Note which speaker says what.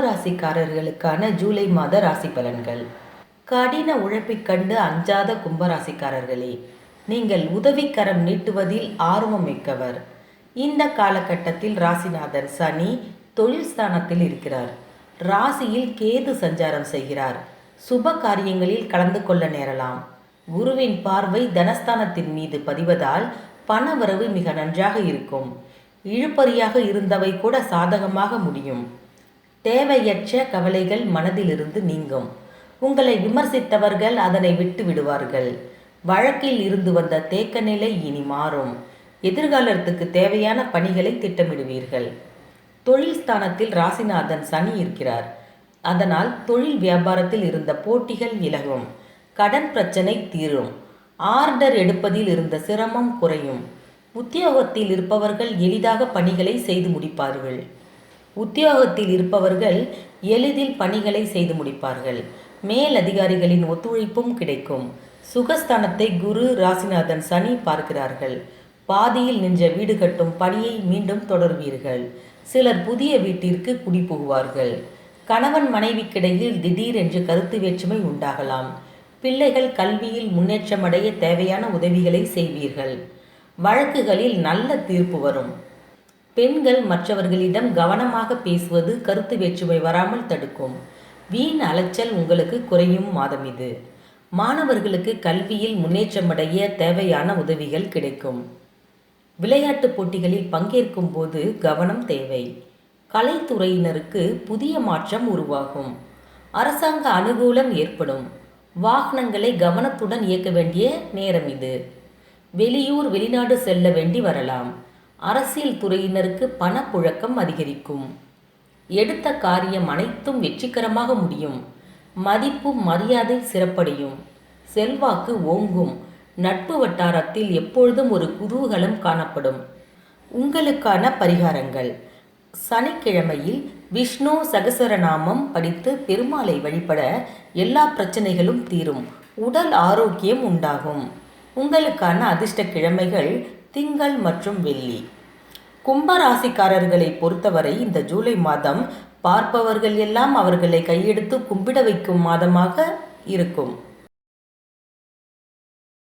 Speaker 1: கும்பராசிக்காரர்களுக்கான ஜூலை மாத ராசி பலன்கள். கடின உழைப்பை கண்டு அஞ்சாத கும்பராசிக்காரர்களே நீங்கள் உதவிக்கரம் நீட்டுவதில் ஆர்வம் மிக்கவர். இந்த காலகட்டத்தில் ராசிநாதன் சனி தொழில் ஸ்தானத்தில் இருக்கிறார். ராசியில் கேது சஞ்சாரம் செய்கிறார். சுப காரியங்களில் கலந்து கொள்ள நேரலாம். குருவின் பார்வை தனஸ்தானத்தின் மீது பதிவதால் பணவரவு மிக நன்றாக இருக்கும். இழுபறியாக இருந்தவை கூட சாதகமாக முடியும். தேவையற்ற கவலைகள் மனதிலிருந்து நீங்கும். உங்களை விமர்சித்தவர்கள் அதனை விட்டு விடுவார்கள். வழக்கில் இருந்து வந்த தேக்க நிலை இனி மாறும். எதிர்காலத்துக்கு தேவையான பணிகளை திட்டமிடுவீர்கள். தொழில் ஸ்தானத்தில் ராசிநாதன் சனி இருக்கிறார். அதனால் தொழில் வியாபாரத்தில் இருந்த போட்டிகள் விலகும் கடன் பிரச்சனை தீரும். ஆர்டர் எடுப்பதில் இருந்த சிரமம் குறையும். உத்தியோகத்தில் இருப்பவர்கள் எளிதாக பணிகளை செய்து முடிப்பார்கள். உத்தியோகத்தில் இருப்பவர்கள் எளிதில் பணிகளை செய்து முடிப்பார்கள். மேல் அதிகாரிகளின் ஒத்துழைப்பும் கிடைக்கும். சுகஸ்தானத்தை குரு ராசிநாதன் சனி பார்க்கிறார்கள். பாதியில் நின்ற வீடு கட்டும் பணியை மீண்டும் தொடர்வீர்கள். சிலர் புதிய வீட்டிற்கு குடிபுகுவார்கள் கணவன் மனைவிக்கிடையில் திடீரென்று கருத்து வேற்றுமை உண்டாகலாம். பிள்ளைகள் கல்வியில் முன்னேற்றமடைய தேவையான உதவிகளை செய்வீர்கள். வழக்குகளில் நல்ல தீர்ப்பு வரும். பெண்கள் மற்றவர்களிடம் கவனமாக பேசுவது கருத்து வேற்றுமை வராமல் தடுக்கும். வீண் அலைச்சல் உங்களுக்கு குறையும் மாதம் இது. மாணவர்களுக்கு கல்வியில் முன்னேற்றமடைய தேவையான உதவிகள் கிடைக்கும். விளையாட்டுப் போட்டிகளில் பங்கேற்கும் போது கவனம் தேவை. கலைத்துறையினருக்கு புதிய மாற்றம் உருவாகும். அரசாங்க அனுகூலம் ஏற்படும். வாகனங்களை கவனத்துடன் இயக்க வேண்டிய நேரம் இது. வெளியூர் வெளிநாடு செல்ல வேண்டி வரலாம். அரசியல் துறையினருக்கு பணப்புழக்கம் அதிகரிக்கும். எடுத்த காரியம் அனைத்தும் வெற்றிகரமாக முடியும். மதிப்பு மரியாதை சிறப்படையும். செல்வாக்கு ஓங்கும். நட்பு வட்டாரத்தில் எப்பொழுதும் ஒரு குதூகலம் காணப்படும். உங்களுக்கான பரிகாரங்கள். சனிக்கிழமையில் விஷ்ணு சகசரநாமம் படித்து பெருமாளை வழிபட எல்லா பிரச்சனைகளும் தீரும். உடல் ஆரோக்கியம் உண்டாகும். உங்களுக்கான அதிர்ஷ்ட கிழமைகள் திங்கள் மற்றும் வெள்ளி. கும்பராசிக்காரர்களை பொறுத்தவரை இந்த ஜூலை மாதம் பார்ப்பவர்கள் எல்லாம் அவர்களை கையெடுத்து கும்பிட வைக்கும் மாதமாக இருக்கும்.